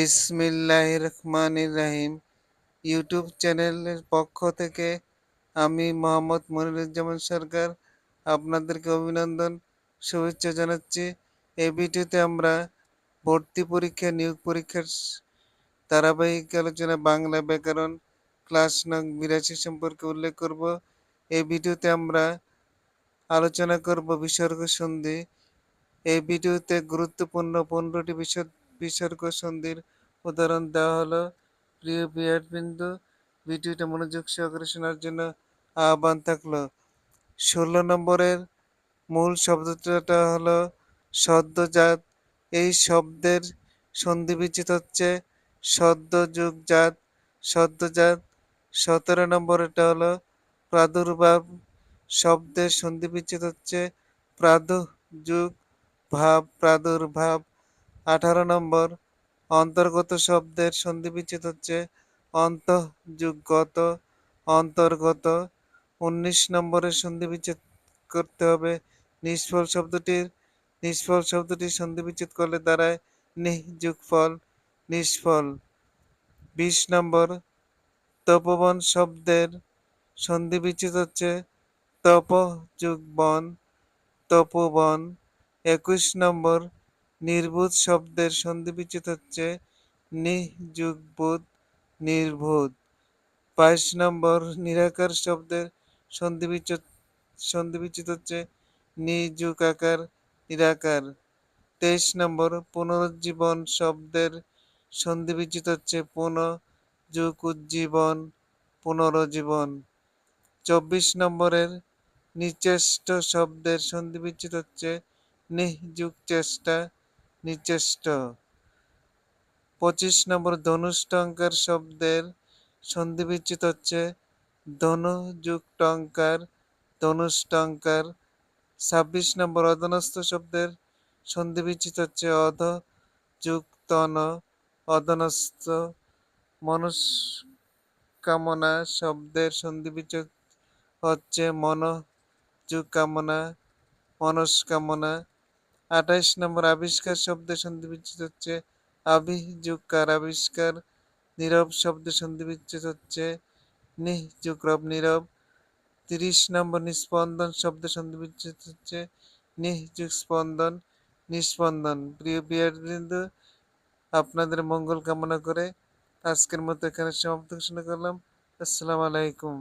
বিসমিল্লাহ রহমান রাহিম ইউটিউব চ্যানেলের পক্ষ থেকে আমি মোহাম্মদ মনিরুজ্জামান সরকার আপনাদেরকে অভিনন্দন, শুভেচ্ছা জানাচ্ছি। এই ভিডিওতে আমরা ভর্তি পরীক্ষা, নিয়োগ পরীক্ষার ধারাবাহিক আলোচনা, বাংলা ব্যাকরণ, ক্লাস নং বিরাশি সম্পর্কে উল্লেখ করব। এই ভিডিওতে আমরা আলোচনা করব বিসর্গ সন্ধি। এই ভিডিওতে গুরুত্বপূর্ণ পনেরোটি বিসর্গ সন্ধির উদাহরণ দেওয়া হলো। প্রিয় বিহারবিন্দু, ভিডিওটা মনোযোগ সহকারে শোনার জন্য আহ্বান থাকল। ষোলো নম্বরের মূল শব্দটা হলো সদ্যজাত এই শব্দের সন্ধি বিচ্ছিত হচ্ছে সদ্য যুগ জাত সদ্যজাত সতেরো নম্বরটা হলো প্রাদুর্ভাব। শব্দের সন্ধি বিচ্ছিত হচ্ছে প্রাদু যুগ, ভাব প্রাদুর্ভাব। আঠারো নম্বর। অন্তর্গত শব্দের সন্ধি বিচ্ছেদ হচ্ছে অন্তযুগগত, অন্তর্গত। উনিশ নম্বরের সন্ধি বিচ্ছেদ করতে হবে। নিষ্ফল শব্দটির, নিষ্ফল শব্দটি সন্ধি বিচ্ছেদ করলে দাঁড়ায় নিযুগ ফল নিষ্ফল। বিশ নম্বর, তপবন শব্দের সন্ধি বিচ্ছেদ হচ্ছে তপ যুগ বন তপবন। একুশ নম্বর নির্ভূত শব্দের সন্ধি বিচ্ছেদ হচ্ছে নিযুগবোধ নির্ভূত বাইশ নম্বর নিরাকার শব্দের সন্ধি বিচ্ছেদ সন্ধি বিচ্ছেদ হচ্ছে নিযুকাকার নিরাকার। তেইশ নম্বর পুনরুজ্জীবন শব্দের সন্ধি বিচ্ছেদ হচ্ছে পুনঃ যুগ উজ্জীবন পুনরুজ্জীবন। চব্বিশ নম্বরের নিচেষ্ট শব্দের সন্ধি বিচ্ছেদ হচ্ছে নিযুগ চেষ্টা নিচেষ্ট। পঁচিশ নম্বর, ধনুষ্টঙ্কার শব্দের সন্ধি বিচ্ছিত হচ্ছে ধনু যুগ টঙ্কার ধনুষ্টঙ্কার। ছাব্বিশ নম্বর, অধনস্থ শব্দের সন্ধিবিচ্ছিত হচ্ছে অধ যুগ তন অধনস্থ। মনস্কামনা শব্দের সন্ধিবিচ্ছেদ হচ্ছে মন যুগ কামনা মনস্কামনা। আঠাইশ নম্বর আবিষ্কার শব্দের সন্ধি বিচ্ছেদ হচ্ছে আভিযুগকার আবিষ্কার। নীরব শব্দের সন্ধি বিচ্ছেদ হচ্ছে নিযুগ রব নীরব। তিরিশ নম্বর নিস্পন্দন শব্দের সন্ধি বিচ্ছেদ হচ্ছে নিযুগ স্পন্দন নিস্পন্দন প্রিয় বিহারবৃন্দ আপনাদের মঙ্গল কামনা করে আজকের মতো এখানে সমাপ্ত ঘোষণা করলাম। আসসালামু আলাইকুম।